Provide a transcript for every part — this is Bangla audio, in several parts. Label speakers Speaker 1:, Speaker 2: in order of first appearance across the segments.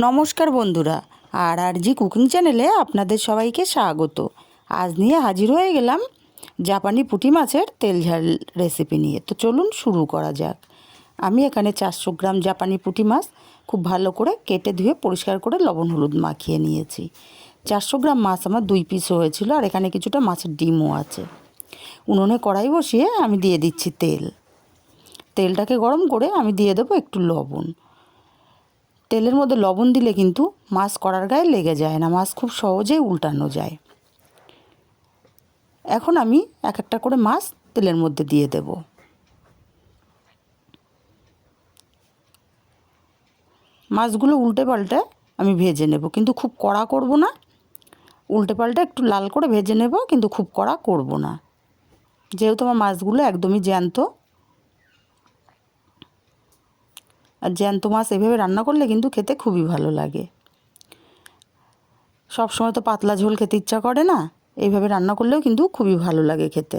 Speaker 1: নমস্কার বন্ধুরা, আর আর জি কুকিং চ্যানেলে আপনাদের সবাইকে স্বাগত। আজ নিয়ে হাজির হয়ে গেলাম জাপানি পুঁটি মাছের তেল ঝাল রেসিপি নিয়ে। তো চলুন শুরু করা যাক। আমি এখানে চারশো গ্রাম জাপানি পুঁটি মাছ খুব ভালো করে কেটে ধুয়ে পরিষ্কার করে লবণ হলুদ মাখিয়ে নিয়েছি। চারশো গ্রাম মাছ আমার দুই পিস হয়েছিল, আর এখানে কিছুটা মাছের ডিমও আছে। উনুনে কড়াই বসিয়ে আমি দিয়ে দিচ্ছি তেল। তেলটাকে গরম করে আমি দিয়ে দেবো একটু লবণ। তেলের মধ্যে লবণ দিলে কিন্তু মাছ কড়ার গায়ে লেগে যায় না, মাছ খুব সহজেই উল্টানো যায়। এখন আমি এক একটা করে মাছ তেলের মধ্যে দিয়ে দেব। মাছগুলো উল্টে পাল্টে আমি ভেজে নেব, কিন্তু খুব কড়া করব না। উল্টে পাল্টে একটু লাল করে ভেজে নেব, কিন্তু খুব কড়া করব না। যেহেতু আমার মাছগুলো একদমই জ্যান্ত আর জ্যান্ত মাছ এভাবে রান্না করলে কিন্তু খেতে খুবই ভালো লাগে। সব সময় তো পাতলা ঝোল খেতে ইচ্ছা করে না, এইভাবে রান্না করলেও কিন্তু খুবই ভালো লাগে খেতে।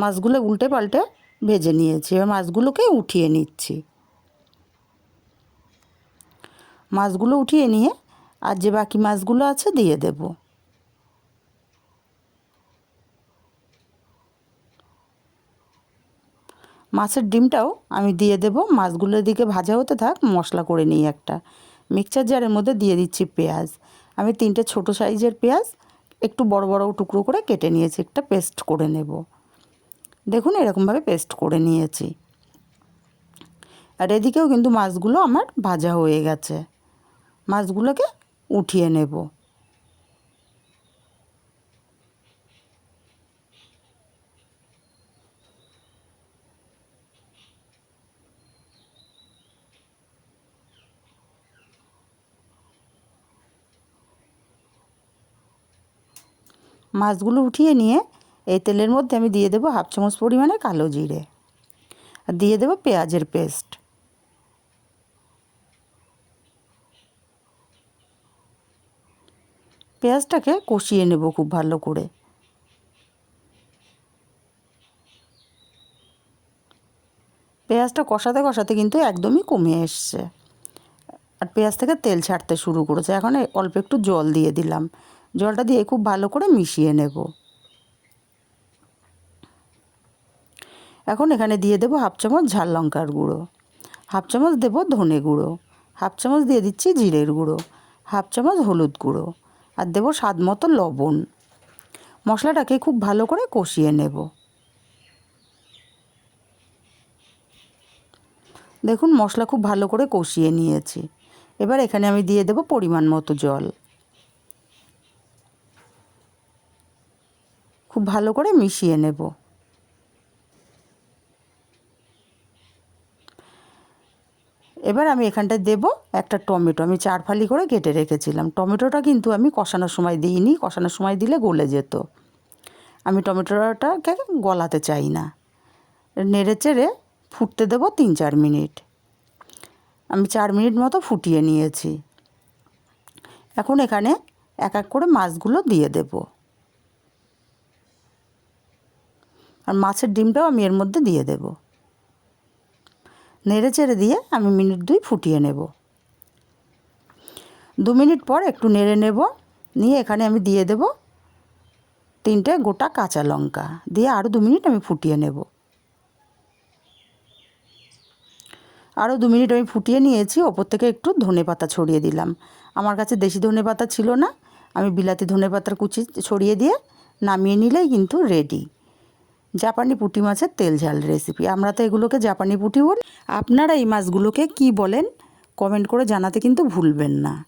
Speaker 1: মাছগুলো উল্টে পাল্টে ভেজে নিয়েছি, এবার মাছগুলোকে উঠিয়ে নিচ্ছি। মাছগুলো উঠিয়ে নিয়ে আর যে বাকি মাছগুলো আছে দিয়ে দেব। মাছের ডিমটাও আমি দিয়ে দেব। মাছগুলোর দিকে ভাজা হতে থাক, মশলা করে নিই একটা। মিক্সচার জারের মধ্যে দিয়ে দিচ্ছি পেঁয়াজ। আমি তিনটে ছোট সাইজের পেঁয়াজ একটু বড় বড় টুকরো করে কেটে নিয়েছি, একটা পেস্ট করে নেব। দেখুন এরকমভাবে পেস্ট করে নিয়েছি। আর এদিকেও কিন্তু মাছগুলো আমার ভাজা হয়ে গেছে। মাছগুলোকে উঠিয়ে নেব। মাছগুলো উঠিয়ে নিয়ে এই তেলের মধ্যে আমি দিয়ে দেবো হাফ চামচ পরিমাণে কালো জিরে। আর দিয়ে দেবো পেঁয়াজের পেস্ট। পেঁয়াজটাকে কষিয়ে নেব খুব ভালো করে। পেঁয়াজটা কষাতে কষাতে কিন্তু একদমই কমে এসছে। আর পেঁয়াজ থেকে তেল ছাড়তে শুরু করেছে। এখন অল্প একটু জল দিয়ে দিলাম। জলটা দিয়ে খুব ভালো করে মিশিয়ে নেব। এখন এখানে দিয়ে দেবো হাফ চামচ ঝাল লঙ্কার গুঁড়ো। হাফ চামচ দেবো ধনে গুঁড়ো। হাফ চামচ দিয়ে দিচ্ছি জিরের গুঁড়ো। হাফ চামচ হলুদ গুঁড়ো। আর দেবো স্বাদ মতো লবণ। মশলাটাকে খুব ভালো করে কষিয়ে নেব। দেখুন মশলা খুব ভালো করে কষিয়ে নিয়েছি। এবার এখানে আমি দিয়ে দেবো পরিমাণ মতো জল। খুব ভালো করে মিশিয়ে নেব। এবার আমি এখানটায় দেব একটা টমেটো। আমি চার ফালি করে কেটে রেখেছিলাম। টমেটোটা কিন্তু আমি কষানোর সময় দিইনি। কষানোর সময় দিলে গলে যেত। আমি টমেটোটাকে গলাতে চাই না। নেড়ে চেড়ে ফুটতে দেবো তিন চার মিনিট। আমি চার মিনিট মতো ফুটিয়ে নিয়েছি। এখন এখানে এক এক করে মাছগুলো দিয়ে দেবো। আর মাছের ডিমটাও আমি এর মধ্যে দিয়ে দেব। নেড়ে চেড়ে দিয়ে আমি মিনিট দুই ফুটিয়ে নেব। দু মিনিট পর একটু নেড়ে নেব। নিয়ে এখানে আমি দিয়ে দেব তিনটে গোটা কাঁচা লঙ্কা। দিয়ে আরও দু মিনিট আমি ফুটিয়ে নেব। আরও দু মিনিট আমি ফুটিয়ে নিয়েছি। ওপর থেকে একটু ধনে পাতা ছড়িয়ে দিলাম। আমার কাছে দেশি ধনে পাতা ছিল না। আমি বিলাতি ধনে পাতার কুচি ছড়িয়ে দিয়ে নামিয়ে নিলেই কিন্তু রেডি জাপানি পুঁটি মাছের তেল ঝাল রেসিপি আমরা তো এগুলোকে জাপানি পুঁটি বলি। আপনারা এই মাছগুলোকে কি বলেন? কমেন্ট করে জানাতে কিন্তু ভুলবেন না।